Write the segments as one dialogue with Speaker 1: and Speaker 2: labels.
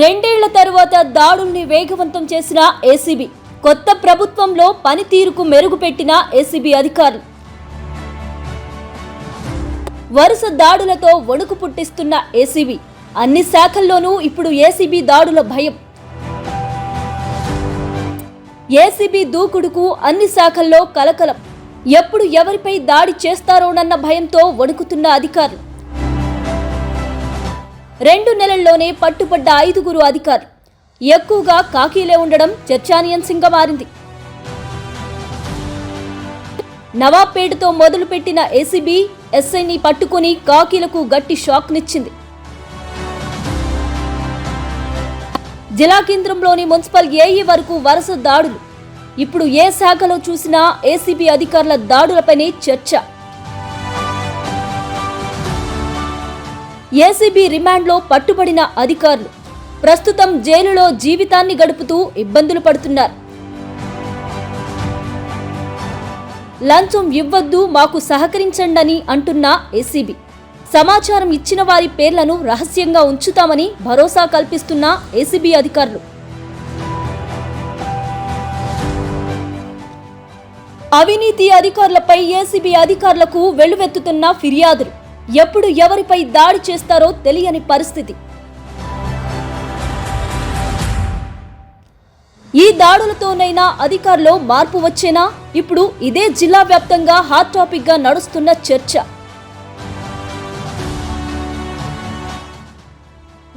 Speaker 1: రెండేళ్ళ తరువాత దాడుల్ని వేగవంతం చేసిన ఏసీబీ కొత్త ప్రభుత్వంలో పనితీరుకు మెరుగుపెట్టిన ఏసీబీ అధికారులు. వరుస దాడులతో వణుకు పుట్టిస్తున్న ఏసీబీ అన్ని శాఖల్లోనూ ఇప్పుడు ఏసీబీ దాడుల భయం. ఏసీబీ దూకుడుకు అన్ని శాఖల్లో కలకలం. ఎప్పుడు ఎవరిపై దాడి చేస్తారోనన్న భయంతో వణుకుతున్న అధికారులు. రెండు నెలల్లోనే పట్టుబడ్డ ఐదుగురు అధికారులు ఎక్కువగా కాకీలే ఉండడం చర్చానీయాంశంగా మారింది. నవాబ్పేటతో మొదలుపెట్టిన ఏసీబీ ఎస్ఐని పట్టుకుని కాకీలకు గట్టి షాక్నిచ్చింది. జిల్లా కేంద్రంలోని మున్సిపల్ ఏఈ వరకు వరుస దాడులు. ఇప్పుడు ఏ శాఖలో చూసినా ఏసీబీ అధికారుల దాడులపైనే చర్చ. ఏసీబీ రిమాండ్లో పట్టుబడిన అధికారులు. ప్రస్తుతం జైలులో జీవితాన్ని గడుపుతూ ఇబ్బందులు పడుతున్నారు. లంచం ఇవ్వద్దు మాకు సహకరించండని అంటున్న ఏసీబీ. సమాచారం ఇచ్చిన వారి పేర్లను రహస్యంగా ఉంచుతామని భరోసా కల్పిస్తున్న ఏసీబీ అధికారులు. అవినీతి అధికారులపై ఏసీబీ అధికారులకు వెల్లువెత్తుతున్న ఫిర్యాదులు. ఎప్పుడు ఎవరిపై దాడి చేస్తారో తెలియని పరిస్థితి. ఈ దాడులతోనైనా అధికారులు మార్పు వచ్చేనా? ఇప్పుడు ఇదే జిల్లా వ్యాప్తంగా హాట్ టాపిక్గా నడుస్తున్న చర్చ.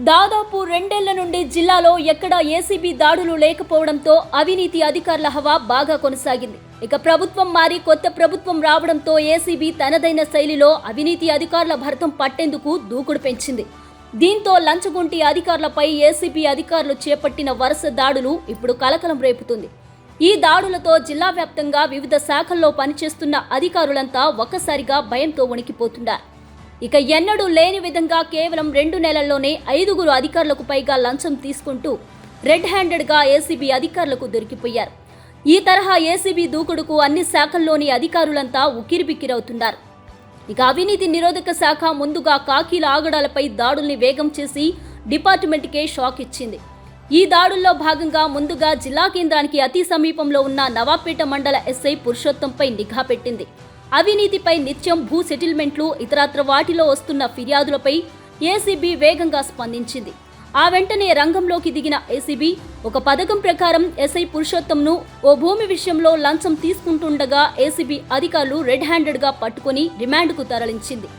Speaker 1: దాదాపు రెండేళ్ళ నుండి జిల్లాలో ఎక్కడా ఏసీబీ దాడులు లేకపోవడంతో అవినీతి అధికారుల హవా బాగా కొనసాగింది. ఇక ప్రభుత్వం మారి కొత్త ప్రభుత్వం రావడంతో ఏసీబీ తనదైన శైలిలో అవినీతి అధికారుల భర్తం పట్టేందుకు దూకుడు పెంచింది. దీంతో లంచగొంటి అధికారులపై ఏసీబీ అధికారులు చేపట్టిన వరుస దాడులు ఇప్పుడు కలకలం రేపుతుంది. ఈ దాడులతో జిల్లా వ్యాప్తంగా వివిధ శాఖల్లో పనిచేస్తున్న అధికారులంతా ఒక్కసారిగా భయంతో వణికిపోతున్నారు. ఇక ఎన్నడూ లేని విధంగా కేవలం రెండు నెలల్లోనే ఐదుగురు అధికారులకు పైగా లంచం తీసుకుంటూ రెడ్ హ్యాండెడ్గా ఏసీబీ అధికారులకు దొరికిపోయారు. ఈ తరహా ఏసీబీ దూకుడుకు అన్ని శాఖల్లోని అధికారులంతా ఉక్కిరిబిక్కిరవుతున్నారు. ఇక అవినీతి నిరోధక శాఖ ముందుగా కాకీల ఆగడాలపై దాడుల్ని వేగం చేసి డిపార్ట్మెంట్కే షాక్ ఇచ్చింది. ఈ దాడుల్లో భాగంగా ముందుగా జిల్లా కేంద్రానికి అతి సమీపంలో ఉన్న నవాపేట మండల ఎస్ఐ పురుషోత్తంపై నిఘా పెట్టింది. అవినీతిపై నిత్యం భూ సెటిల్మెంట్లు ఇతరత్ర వాటిలో వస్తున్న ఫిర్యాదులపై ఏసీబీ వేగంగా స్పందించింది. ఆ వెంటనే రంగంలోకి దిగిన ఏసీబీ ఒక పథకం ప్రకారం ఎస్ఐ పురుషోత్తంను ఓ భూమి విషయంలో లంచం తీసుకుంటుండగా ఏసీబీ అధికారులు రెడ్ హ్యాండెడ్గా పట్టుకుని రిమాండ్కు తరలించింది.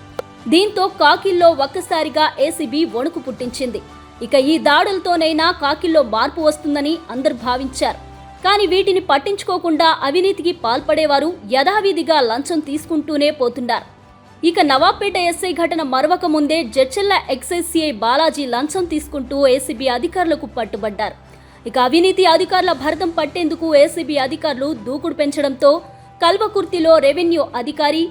Speaker 1: దీంతో కాకిల్లో ఒక్కసారిగా ఏసీబీ వణుకు పుట్టించింది. ఇక ఈ దాడులతోనైనా కాకిల్లో మార్పు వస్తుందని అందరు భావించారు. కానీ వీటిని పట్టించుకోకుండా అవినీతికి పాల్పడేవారు యథావిధిగా లంచం తీసుకుంటూనే పోతున్నారు. ఇక నవాబ్పేట ఎస్ఐ ఘటన మరవక ముందే జడ్చెల్ల ఎక్సైజ్ సిఐ బాలాజీ లంచం తీసుకుంటూ ఏసీబీ అధికారులకు పట్టుబడ్డారు. ఇక అవినీతి అధికారుల భరతం పట్టేందుకు ఏసీబీ అధికారులు దూకుడు పెంచడంతో కల్వకుర్తిలో రెవెన్యూ అధికారి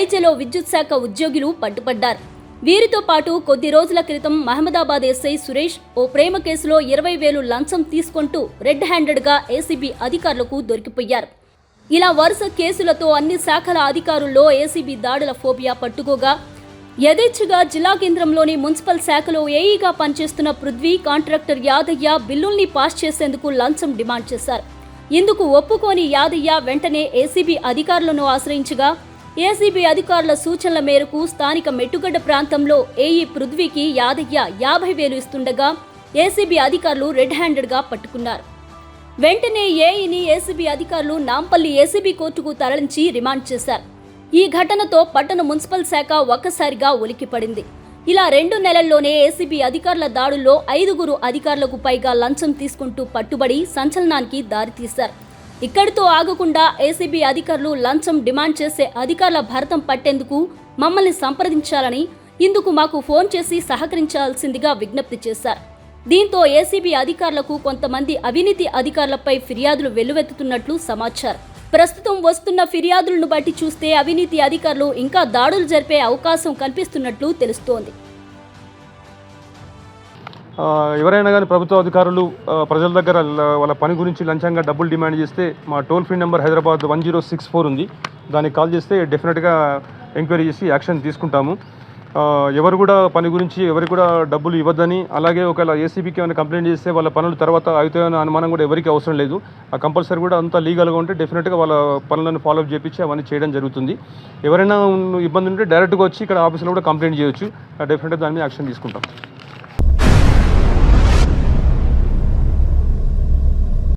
Speaker 1: ఐచెలో విద్యుత్ శాఖ ఉద్యోగులు పట్టుబడ్డారు. వీరితో పాటు కొద్ది రోజుల క్రితం మహమ్మదాబాద్ ఎస్ఐ సురేష్ ఓ ప్రేమ కేసులో ఇరవై వేలు లంచం తీసుకుంటూ రెడ్ హ్యాండెడ్గా ఏసీబీ అధికారులకు దొరికిపోయారు. ఇలా వరుస కేసులతో అన్ని శాఖల అధికారుల్లో ఏసీబీ దాడుల ఫోబియా పట్టుకోగా యథేచ్ఛగా జిల్లా కేంద్రంలోని మున్సిపల్ శాఖలో ఏఈగా పనిచేస్తున్న పృథ్వీ కాంట్రాక్టర్ యాదయ్య బిల్లుల్ని పాస్ చేసేందుకు లంచం డిమాండ్ చేశారు. ఇందుకు ఒప్పుకోని యాదయ్య వెంటనే ఏసీబీ అధికారులను ఆశ్రయించగా ఏసీబీ అధికారుల సూచనల మేరకు స్థానిక మెట్టుగడ్డ ప్రాంతంలో ఏఈ పృథ్వీకి యాదయ్య యాభై వేలు ఇస్తుండగా ఏసీబీ అధికారులు రెడ్ హ్యాండెడ్గా పట్టుకున్నారు. వెంటనే ఏఈని ఏసీబీ అధికారులు నాంపల్లి ఏసీబీ కోర్టుకు తరలించి రిమాండ్ చేశారు. ఈ ఘటనతో పట్టణ మున్సిపల్ శాఖ ఒక్కసారిగా ఉలిక్కిపడింది. ఇలా రెండు నెలల్లోనే ఏసీబీ అధికారుల దాడుల్లో ఐదుగురు అధికారులకు పైగా లంచం తీసుకుంటూ పట్టుబడి సంచలనానికి దారితీశారు. ఇక్కడితో ఆగకుండా ఏసీబీ అధికారులు లంచం డిమాండ్ చేసే అధికారుల భరతం పట్టేందుకు మమ్మల్ని సంప్రదించాలని ఇందుకు మాకు ఫోన్ చేసి సహకరించాల్సిందిగా విజ్ఞప్తి చేశారు. దీంతో ఏసీబీ అధికారులకు కొంతమంది అవినీతి అధికారులపై ఫిర్యాదులు వెల్లువెత్తుతున్నట్లు సమాచారం. ప్రస్తుతం వస్తున్న ఫిర్యాదులను బట్టి చూస్తే అవినీతి అధికారులు ఇంకా దాడులు జరిపే అవకాశం కనిపిస్తున్నట్లు తెలుస్తోంది.
Speaker 2: ఎవరైనా కానీ ప్రభుత్వ అధికారులు ప్రజల దగ్గర వాళ్ళ పని గురించి లంచంగా డబ్బులు డిమాండ్ చేస్తే మా toll free number Hyderabad one zero six four ఉంది. దానికి కాల్ చేస్తే డెఫినెట్గా ఎంక్వైరీ చేసి యాక్షన్ తీసుకుంటాము. ఎవరు కూడా పని గురించి ఎవరికి కూడా డబ్బులు ఇవ్వద్దని అలాగే ఒకవేళ ఏసీబీకి ఏమైనా కంప్లైంట్ చేస్తే వాళ్ళ పనులు తర్వాత అవుతాయనే అనుమానం కూడా ఎవరికి అవసరం లేదు. ఆ కంపల్సరీ కూడా అంతా లీగల్గా ఉంటే డెఫినెట్గా వాళ్ళ పనులను ఫాలోఅప్ చేపించి అవన్నీ చేయడం జరుగుతుంది. ఎవరైనా ఇబ్బంది ఉంటే డైరెక్ట్గా వచ్చి ఇక్కడ ఆఫీస్లో కూడా కంప్లైంట్ చేయొచ్చు. డెఫినెట్గా దాని మీద యాక్షన్ తీసుకుంటాం.